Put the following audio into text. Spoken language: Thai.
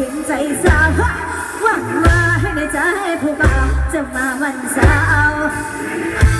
ห็นใจสาวหวังว่าให้ในใจผู้บ่าวจะมาวันเสาร์